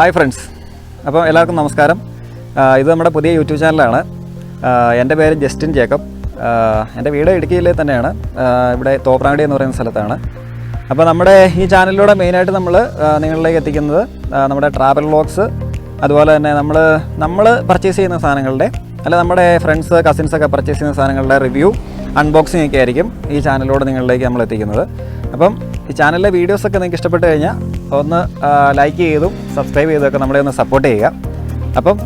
Hi friends. അപ്പോൾ എല്ലാവർക്കും നമസ്കാരം. ഇത് നമ്മുടെ പുതിയ യൂട്യൂബ് ചാനലാണ്. എന്റെ പേര് ജസ്റ്റിൻ ജേക്കബ്. എന്റെ വീട് ഇടുക്കിയിലെ തന്നെയാണ്. ഇവിടെ തോപ്രാങ്കുടി എന്ന് പറയുന്ന സ്ഥലത്താണ്. അപ്പോൾ നമ്മുടെ ഈ ചാനലിലൂടെ മെയിനായിട്ട് നമ്മൾ നിങ്ങളിലേക്ക് എത്തിക്കുന്നത് നമ്മുടെ ട്രാവൽ വ്ളോഗ്സ് അതുപോലെ തന്നെ നമ്മൾ നമ്മൾ പർച്ചേസ് ചെയ്യുന്ന സാധനങ്ങളുടെ അല്ല നമ്മുടെ ഫ്രണ്ട്സ് കസിൻസ് ഒക്കെ പർച്ചേസ് ചെയ്യുന്ന സാധനങ്ങളുടെ റിവ്യൂ അൺബോക്സിംഗ് ഒക്കെ ആയിരിക്കും ഈ ചാനലിലൂടെ നിങ്ങളിലേക്ക് നമ്മൾ എത്തിക്കുന്നത്. അപ്പം ഈ ചാനലിലെ വീഡിയോസൊക്കെ നിങ്ങൾക്ക് ഇഷ്ടപ്പെട്ട് കഴിഞ്ഞാൽ ഒന്ന് ലൈക്ക് ചെയ്തും സബ്സ്ക്രൈബ് ചെയ്തൊക്കെ നമ്മളെ ഒന്ന് സപ്പോർട്ട് ചെയ്യുക. അപ്പം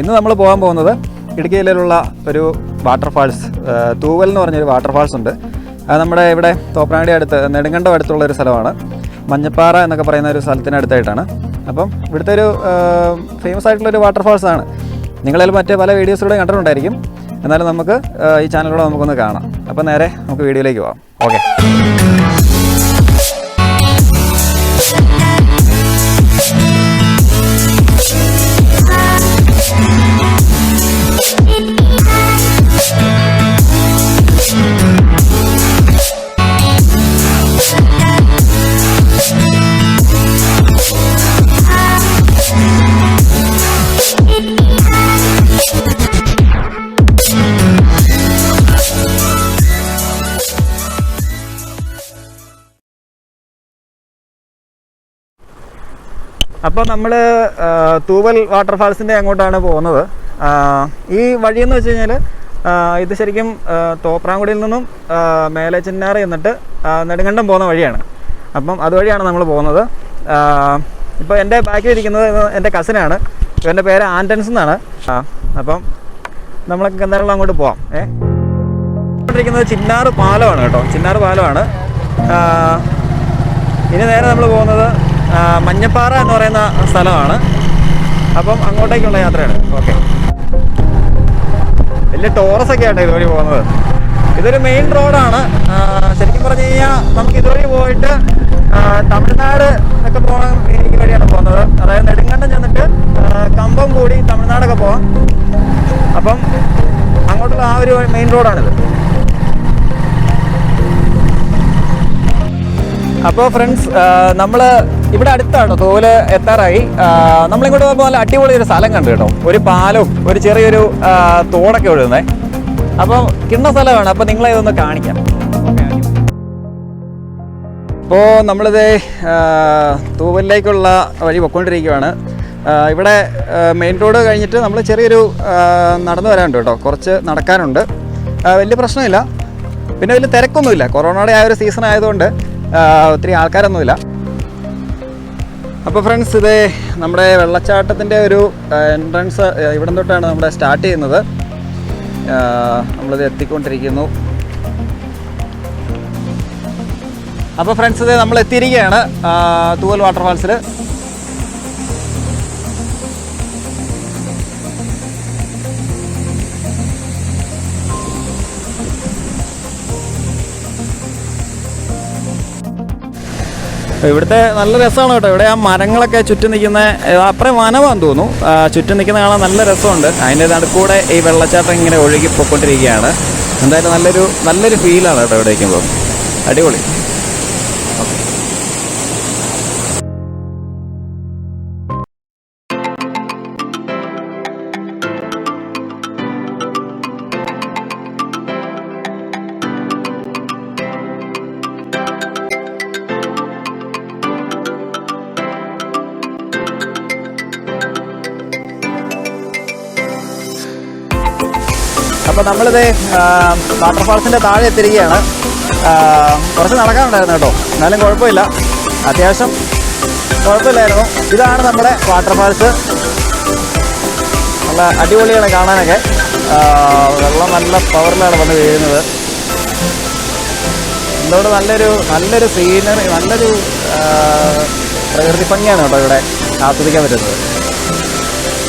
ഇന്ന് നമ്മൾ പോകാൻ പോകുന്നത് ഇടുക്കി ജില്ലയിലുള്ള ഒരു വാട്ടർഫാൾസ് തൂവൽ എന്ന് പറഞ്ഞൊരു വാട്ടർഫാൾസ് ഉണ്ട്. അത് നമ്മുടെ ഇവിടെ തോപ്രാണ്ടി അടുത്ത് നെടുങ്കണ്ടം അടുത്തുള്ള ഒരു സ്ഥലമാണ്. മഞ്ഞപ്പാറ എന്നൊക്കെ പറയുന്ന ഒരു സ്ഥലത്തിനടുത്തായിട്ടാണ് അപ്പം ഇവിടുത്തെ ഒരു ഫേമസ് ആയിട്ടുള്ള ഒരു വാട്ടർഫാൾസ് ആണ്. നിങ്ങളതിൽ മറ്റേ പല വീഡിയോസിലൂടെ കണ്ടിട്ടുണ്ടായിരിക്കും. എന്നാലും നമുക്ക് ഈ ചാനലിലൂടെ നമുക്കൊന്ന് കാണാം. അപ്പം നേരെ നമുക്ക് വീഡിയോയിലേക്ക് പോകാം. ഓക്കെ അപ്പോൾ നമ്മൾ തൂവൽ വാട്ടർഫാൾസിന്റെ അങ്ങോട്ടാണ് പോകുന്നത്. ഈ വഴിയെന്ന് വെച്ച് കഴിഞ്ഞാൽ ഇത് ശരിക്കും തോപ്രാങ്കുടിയിൽ നിന്നും മേലെ ചിന്നാറ് എന്നിട്ട് നെടുങ്കണ്ടം പോകുന്ന വഴിയാണ്. അപ്പം അതുവഴിയാണ് നമ്മൾ പോകുന്നത്. ഇപ്പോൾ എന്റെ ബാക്കിൽ ഇരിക്കുന്നത് എന്റെ കസിനാണ് എന്റെ പേര് ആന്റൻസ് എന്നാണ്. അപ്പം നമ്മളൊക്കെ എന്തായാലും അങ്ങോട്ട് പോവാം. ഏ? ഇരിക്കുന്നത് ചിന്നാറ് പാലമാണ് കേട്ടോ. ചിന്നാറ് പാലമാണ് ഇനി നേരെ നമ്മൾ പോകുന്നത് മഞ്ഞപ്പാറ എന്ന് പറയുന്ന സ്ഥലമാണ്. അപ്പം അങ്ങോട്ടേക്കുള്ള യാത്രയാണ്. ഓക്കെ. വലിയ ടോറസ് ഒക്കെ ആട്ടോ ഇതുവഴി പോകുന്നത്. ഇതൊരു മെയിൻ റോഡാണ്. ശരിക്കും പറഞ്ഞു കഴിഞ്ഞാൽ നമുക്ക് ഇതുവഴി പോയിട്ട് തമിഴ്നാട് ഒക്കെ പോകാൻ ഈ വഴിയാണ് പോകുന്നത്. അതായത് നെടുങ്കണ്ടം ചെന്നിട്ട് കമ്പം കൂടി തമിഴ്നാടൊക്കെ പോകാം അപ്പം അങ്ങോട്ടുള്ള ആ ഒരു മെയിൻ റോഡാണിത്. അപ്പോൾ ഫ്രണ്ട്സ് നമ്മൾ ഇവിടെ അടുത്താണ്. തോൽ എത്താറായി. നമ്മളിങ്ങോട്ട് പോകുമ്പോൾ നല്ല അടിപൊളി ഒരു സ്ഥലം കണ്ടു കേട്ടോ. ഒരു പാലവും ഒരു ചെറിയൊരു തോടൊക്കെ ഒഴുകുന്നേ. അപ്പോൾ കിണ്ണ സ്ഥലമാണ്. അപ്പോൾ നിങ്ങളെ ഇതൊന്ന് കാണിക്കാം. അപ്പോൾ നമ്മളിത് തൂവലിലേക്കുള്ള വഴി പൊയ്ക്കൊണ്ടിരിക്കുകയാണ് ഇവിടെ മെയിൻ റോഡ് കഴിഞ്ഞിട്ട് നമ്മൾ ചെറിയൊരു നടന്നു വരാനുണ്ട് കേട്ടോ. കുറച്ച് നടക്കാനുണ്ട്. വലിയ പ്രശ്നമില്ല. പിന്നെ വലിയ തിരക്കൊന്നുമില്ല. കൊറോണയുടെ ആ ഒരു സീസൺ ആയതുകൊണ്ട് ഒത്തിരി ആൾക്കാരൊന്നുമില്ല. അപ്പോൾ ഫ്രണ്ട്സ് ഇത് നമ്മുടെ വെള്ളച്ചാട്ടത്തിന്റെ ഒരു എൻട്രൻസ് ഇവിടം തൊട്ടാണ് നമ്മുടെ സ്റ്റാർട്ട് ചെയ്യുന്നത്. നമ്മളിത് എത്തിക്കൊണ്ടിരിക്കുന്നു. അപ്പോൾ ഫ്രണ്ട്സ് ഇത് നമ്മൾ എത്തിയിരിക്കുകയാണ് തൂവൽ വാട്ടർഫാൾസിൽ ഇവിടുത്തെ നല്ല രസമാണ് കേട്ടോ. ഇവിടെ ആ മരങ്ങളൊക്കെ ചുറ്റും നിൽക്കുന്ന അപ്പുറം വനമാണെന്ന് തോന്നുന്നു. ചുറ്റും നിൽക്കുന്ന കാണാൻ നല്ല രസമുണ്ട്. അതിന്റെ നടുക്കൂടെ ഈ വെള്ളച്ചാട്ടം ഇങ്ങനെ ഒഴുകി പോയിക്കൊണ്ടിരിക്കുകയാണ്. എന്തായാലും നല്ലൊരു നല്ലൊരു ഫീലാണ് കേട്ടോ ഇവിടെ നിൽക്കുമ്പോൾ അടിപൊളി. അപ്പോൾ നമ്മളിത് വാട്ടർഫാൾസിന്റെ താഴെ എത്തിരിക്കുകയാണ് കുറച്ച് നടക്കാനുണ്ടായിരുന്നു കേട്ടോ. എന്നാലും കുഴപ്പമില്ല. അത്യാവശ്യം കുഴപ്പമില്ലായിരുന്നു. ഇതാണ് നമ്മുടെ വാട്ടർഫാൾസ് നല്ല അടിപൊളിയാണ് കാണാനൊക്കെ. വെള്ളം നല്ല പവറിലാണ് വന്ന് വീഴുന്നത്. എന്തുകൊണ്ട് നല്ലൊരു നല്ലൊരു സീനറി നല്ലൊരു പ്രകൃതി ഭംഗിയാണ് കേട്ടോ ഇവിടെ ആസ്വദിക്കാൻ പറ്റുന്നത്.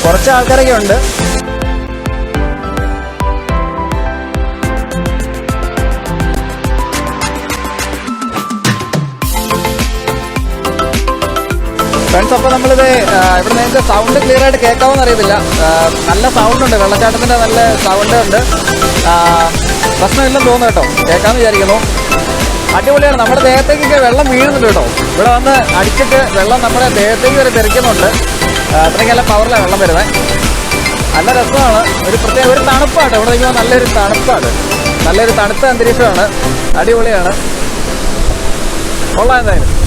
കുറച്ച് ആൾക്കാരൊക്കെ ഉണ്ട്. ഫ്രണ്ട്സ് അപ്പോൾ നമ്മളിത് ഇവിടെ നിങ്ങൾക്ക് സൗണ്ട് ക്ലിയർ ആയിട്ട് കേൾക്കാമെന്ന് അറിയത്തില്ല. നല്ല സൗണ്ട് ഉണ്ട്. വെള്ളച്ചാട്ടത്തിന്റെ നല്ല സൗണ്ട് ഉണ്ട്. പ്രശ്നമില്ലെന്ന് തോന്നുന്നു കേട്ടോ. കേൾക്കാമെന്ന് വിചാരിക്കുന്നു. അടിപൊളിയാണ്. നമ്മുടെ ദേഹത്തേക്കൊക്കെ വെള്ളം വീഴുന്നുണ്ട് കേട്ടോ. ഇവിടെ വന്ന് അടിച്ചിട്ട് വെള്ളം നമ്മുടെ ദേഹത്തേക്ക് വരെ തെറിക്കുന്നുണ്ട്. അത്രയ്ക്ക് നല്ല പവറിലാണ് വെള്ളം വരുന്നത് നല്ല രസമാണ്. ഒരു പ്രത്യേക ഒരു തണുപ്പാണ്. ഇവിടെ നിൽക്കുമ്പോൾ നല്ലൊരു തണുപ്പാണ്. നല്ലൊരു തണുത്ത അന്തരീക്ഷമാണ്. അടിപൊളിയാണ്. കൊള്ളാം എന്തായാലും.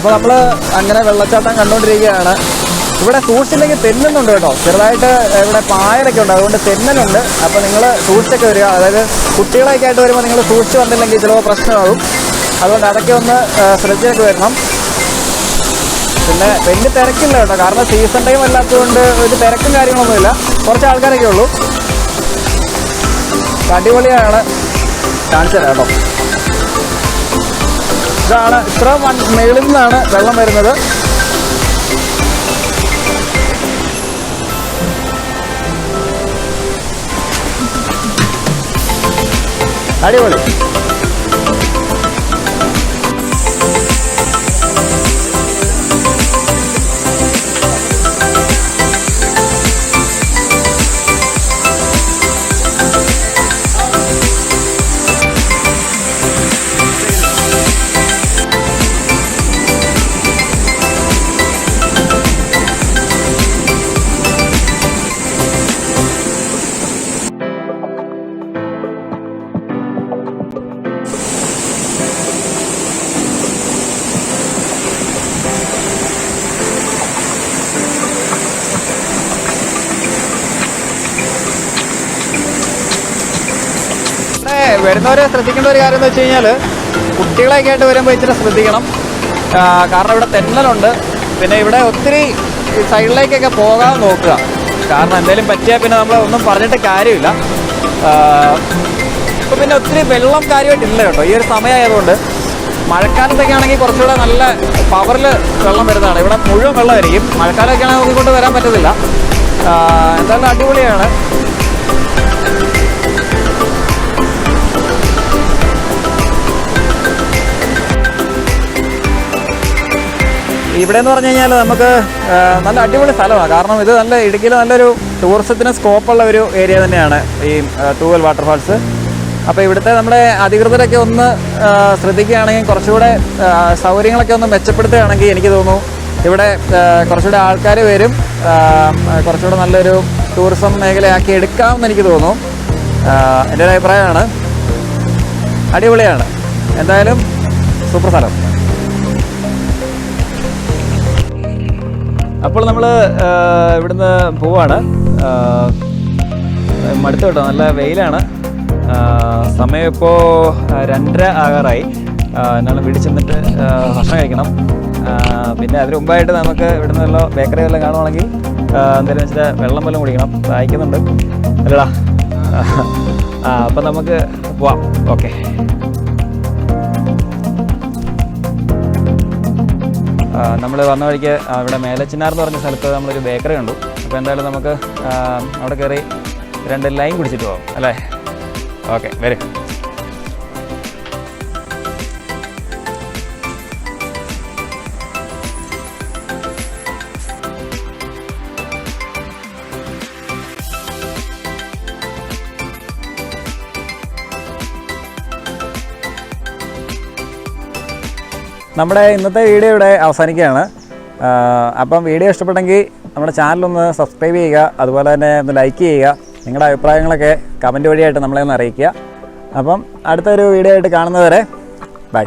അപ്പോൾ നമ്മൾ അങ്ങനെ വെള്ളച്ചാട്ടം കണ്ടുകൊണ്ടിരിക്കുകയാണ് ഇവിടെ സൂക്ഷിച്ചില്ലെങ്കിൽ തെന്നുന്നുണ്ട് കേട്ടോ. ചെറുതായിട്ട് ഇവിടെ പായലൊക്കെ ഉണ്ട്. അതുകൊണ്ട് തെന്നലുണ്ട് അപ്പോൾ നിങ്ങൾ സൂക്ഷിച്ചൊക്കെ വരിക. അതായത് കുട്ടികളൊക്കെ ആയിട്ട് വരുമ്പോൾ നിങ്ങൾ സൂക്ഷിച്ച് വന്നില്ലെങ്കിൽ ചിലപ്പോൾ പ്രശ്നമാകും. അതുകൊണ്ട് അതൊക്കെ ഒന്ന് ശ്രദ്ധിച്ചൊക്കെ വരണം. പിന്നെ വലിയ തിരക്കില്ല കേട്ടോ. കാരണം സീസൺ ടൈം അല്ലാത്തതുകൊണ്ട് ഒരു തിരക്കും കാര്യങ്ങളൊന്നുമില്ല. കുറച്ച് ആൾക്കാരൊക്കെ ഉള്ളൂ. അടിപൊളിയാണ്. കാണിച്ചു തരാം കേട്ടോ. ഇതാണ് ഇത്ര വൺ മേളിൽ നിന്നാണ് വെള്ളം വരുന്നത്. അടിപൊളി. വരുന്നവരെ ശ്രദ്ധിക്കേണ്ട ഒരു കാര്യം എന്ന് വെച്ച് കഴിഞ്ഞാൽ കുട്ടികളെയൊക്കെ ആയിട്ട് വരുമ്പോൾ ഇച്ചിരി ശ്രദ്ധിക്കണം. കാരണം ഇവിടെ തെന്നലുണ്ട്. പിന്നെ ഇവിടെ ഒത്തിരി സൈഡിലേക്കൊക്കെ പോകാൻ നോക്കുക. കാരണം എന്തെങ്കിലും പറ്റിയാൽ പിന്നെ നമ്മൾ ഒന്നും പറഞ്ഞിട്ട് കാര്യമില്ല. ഇപ്പം പിന്നെ ഒത്തിരി വെള്ളം കാര്യമായിട്ടില്ല കേട്ടോ. ഈ ഒരു സമയമായതുകൊണ്ട് മഴക്കാലത്തൊക്കെ ആണെങ്കിൽ കുറച്ചുകൂടെ നല്ല പവറിൽ വെള്ളം വരുന്നതാണ്. ഇവിടെ മുഴുവൻ വെള്ളമായിരിക്കും. മഴക്കാലമൊക്കെ ആണെങ്കിൽ നോക്കിക്കൊണ്ട് വരാൻ പറ്റത്തില്ല. എന്തായാലും അടിപൊളിയാണ്. ഇവിടെ എന്ന് പറഞ്ഞു കഴിഞ്ഞാൽ നമുക്ക് നല്ല അടിപൊളി സ്ഥലമാണ്. കാരണം ഇത് നല്ല ഇടുക്കിയിൽ നല്ലൊരു ടൂറിസത്തിന് സ്കോപ്പുള്ള ഒരു ഏരിയ തന്നെയാണ് ഈ തൂവൽ വാട്ടർഫാൾസ് അപ്പോൾ ഇവിടുത്തെ നമ്മുടെ അധികൃതരൊക്കെ ഒന്ന് ശ്രദ്ധിക്കുകയാണെങ്കിൽ കുറച്ചുകൂടെ സൗകര്യങ്ങളൊക്കെ ഒന്ന് മെച്ചപ്പെടുത്തുകയാണെങ്കിൽ എനിക്ക് തോന്നുന്നു ഇവിടെ കുറച്ചുകൂടെ ആൾക്കാർ വരും. കുറച്ചുകൂടെ നല്ലൊരു ടൂറിസം മേഖലയാക്കി എടുക്കാമെന്ന് എനിക്ക് തോന്നുന്നു. എന്റെ ഒരു അഭിപ്രായമാണ്. അടിപൊളിയാണ്. എന്തായാലും സൂപ്പർ സ്ഥലം. അപ്പോൾ നമ്മൾ ഇവിടുന്ന് പോവാണ്. മടുത്തു കേട്ടോ നല്ല വെയിലാണ്. സമയം ഇപ്പോൾ രണ്ടര ആകാറായി. എന്നാലും വീട്ടിൽ ചെന്നിട്ട് ഭക്ഷണം കഴിക്കണം. പിന്നെ അതിന് മുമ്പായിട്ട് നമുക്ക് ഇവിടുന്ന് വല്ല ബേക്കറി വല്ലതും കാണുവാണെങ്കിൽ എന്തായാലും വെച്ചിട്ട് വെള്ളം വല്ലതും കുടിക്കണം. സഹായിക്കുന്നുണ്ട് അല്ലടാ. ആ അപ്പം നമുക്ക് പോവാം. ഓക്കെ. നമ്മൾ വന്ന വഴിക്ക് ഇവിടെ മേലച്ചിനാർ എന്ന് പറഞ്ഞ സ്ഥലത്ത് നമ്മളൊരു ബേക്കറി കണ്ടു. അപ്പോൾ എന്തായാലും നമുക്ക് അവിടെ കയറി രണ്ട് ലൈൻ കുടിച്ചിട്ട് പോകാം അല്ലേ? ഓക്കെ വരും. നമ്മുടെ ഇന്നത്തെ വീഡിയോ ഇവിടെ അവസാനിക്കുകയാണ്. അപ്പം വീഡിയോ ഇഷ്ടപ്പെട്ടെങ്കിൽ നമ്മുടെ ചാനലൊന്ന് സബ്സ്ക്രൈബ് ചെയ്യുക അതുപോലെ തന്നെ ഒന്ന് ലൈക്ക് ചെയ്യുക നിങ്ങളുടെ അഭിപ്രായങ്ങളൊക്കെ കമന്റ് വഴിയായിട്ട് നമ്മളെ ഒന്ന് അറിയിക്കുക. അപ്പം അടുത്തൊരു വീഡിയോ ആയിട്ട് കാണുന്നവരെ ബൈ